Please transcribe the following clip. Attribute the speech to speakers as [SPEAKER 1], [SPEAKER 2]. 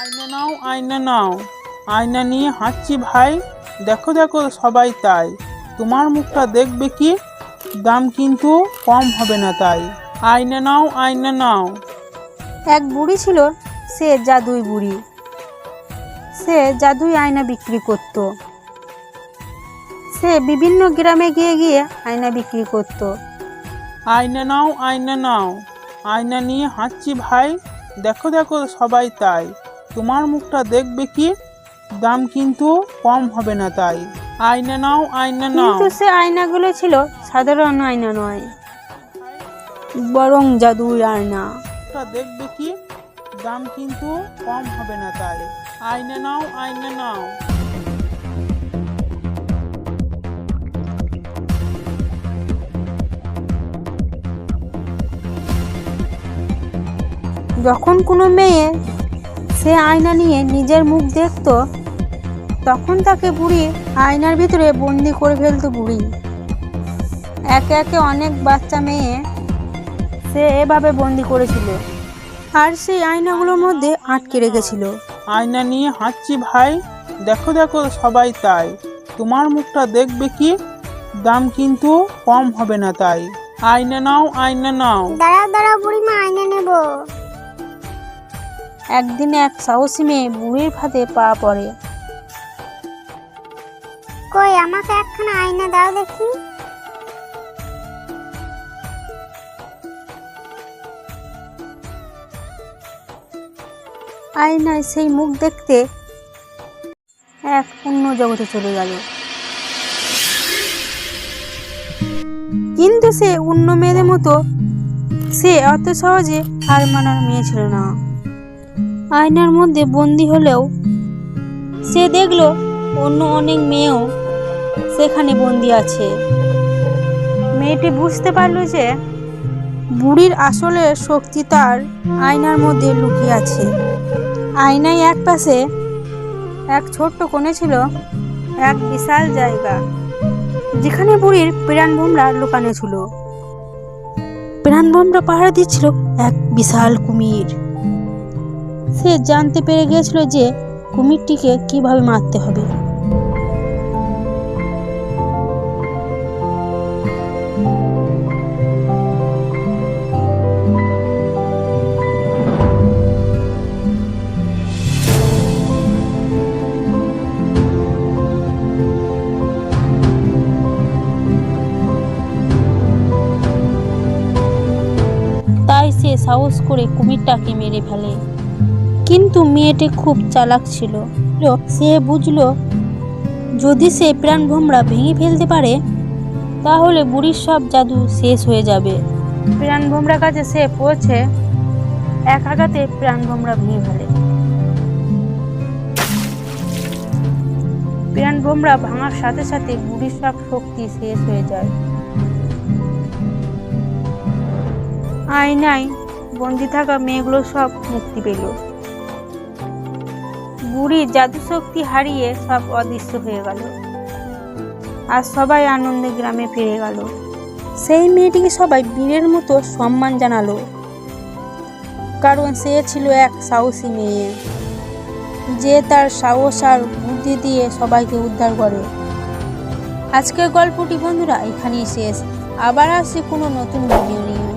[SPEAKER 1] আয়না নাও আয়না নাও। আয়না নিয়ে হাঁটছি ভাই। দেখো দেখো সবাই তাই। তোমার মুখটা দেখবে কি? দাম কিন্তু কম হবে না তাই। আয়না নাও আয়না নাও।
[SPEAKER 2] এক বুড়ি ছিল সে জাদুই বুড়ি। সে জাদুই আয়না বিক্রি করত। সে বিভিন্ন গ্রামে গিয়ে গিয়ে আয়না বিক্রি করত।
[SPEAKER 1] আয়না নাও আয়না নাও। আয়না নিয়ে হাঁটছি ভাই। দেখো দেখো সবাই তাই। তোমার মুখটা দেখবে কি? দাম কিন্তু কম হবে না তাই। আয়না নাও আয়না নাও।
[SPEAKER 2] কিন্তু সে আয়নাগুলো ছিল সাধারণ আয়না নয় বরং জাদুই আয়না।
[SPEAKER 1] দেখবে কি? দাম কিন্তু কম হবে না তাই। আয়না নাও আয়না নাও।
[SPEAKER 2] যখন কোনো মেয়ে সে আয়না নিয়ে নিজের মুখ দেখত তখন তাকে বুড়ি আয়নার ভিতরে বন্দি করে ফেলতো বুড়ি। একে একে অনেক বাচ্চা মেয়ে সে এভাবে বন্দি করেছিল। আর সেই আয়নাগুলোর মধ্যে আটকে রেখেছিল।
[SPEAKER 1] আয়না নিয়ে হাঁটছি ভাই। দেখো দেখো সবাই তাই। তোমার মুখটা দেখবে কি? দাম কিন্তু কম হবে না তাই। আয়না নাও আয়না নাও।
[SPEAKER 3] দাঁড়াও দাঁড়াও বুড়িমা আয়না নেব।
[SPEAKER 2] একদিন এক সাহসী মেয়ে বুড়ির ফাঁদে পা পড়ে।
[SPEAKER 3] কই আমাকে একখানা আয়না দাও দেখি।
[SPEAKER 2] আয়নায় সেই মুখ দেখতে এক অন্য জগতে চলে গেল। কিন্তু সে অন্য মেয়েদের মতো সে অত সহজে হার মানার মেয়ে ছিল না। আয়নার মধ্যে বন্দি হলেও সে দেখল অন্য অনেক মেয়েও সেখানে বন্দি আছে। মেয়েটি বুঝতে পারল যে বুড়ির আসলে শক্তি তার আয়নার মধ্যে লুকিয়ে আছে। আয়নায় এক পাশে এক ছোট্ট কোণে ছিল এক বিশাল জায়গা, যেখানে বুড়ির প্রাণ ভোমরা লুকানো ছিল। প্রাণ ভোমরা পাহারা দিচ্ছিল এক বিশাল কুমির। সে জানতে পেরে গিয়েছিল যে কুমিরটিকে কীভাবে মারতে হবে। তাই সে সাহস করে কুমিরটাকে মেরে ফেলে। কিন্তু মেয়েটি খুব চালাক ছিল। সে বুঝলো, যদি সে প্রাণ ভোমরা ভেঙে ফেলতে পারে, তাহলে বুড়ির সব জাদু শেষ হয়ে যাবে। প্রাণ ভোমরা কাছে সে পৌঁছে এক আঘাতে প্রাণ ভোমরা ভেঙে ফেলে। প্রাণ ভোমরা ভাঙার সাথে সাথে বুড়ির সব শক্তি শেষ হয়ে যায়। আয়নায় বন্দি থাকা মেয়েগুলো সব মুক্তি পেল। বুড়ি জাদু শক্তি হারিয়ে সব অদৃশ্য হয়ে গেল। আর সবাই আনন্দে গ্রামে ফিরে গেল। সেই মেয়েটিকে সবাই বীরের মতো সম্মান জানালো। কারণ সে ছিল এক সাহসী মেয়ে। যে তার সাহস আর বুদ্ধি দিয়ে সবাইকে উদ্ধার করে। আজকের গল্পটি বন্ধুরা এখানেই শেষ। আবার আসছে কোনো নতুন ভিডিও নিয়ে।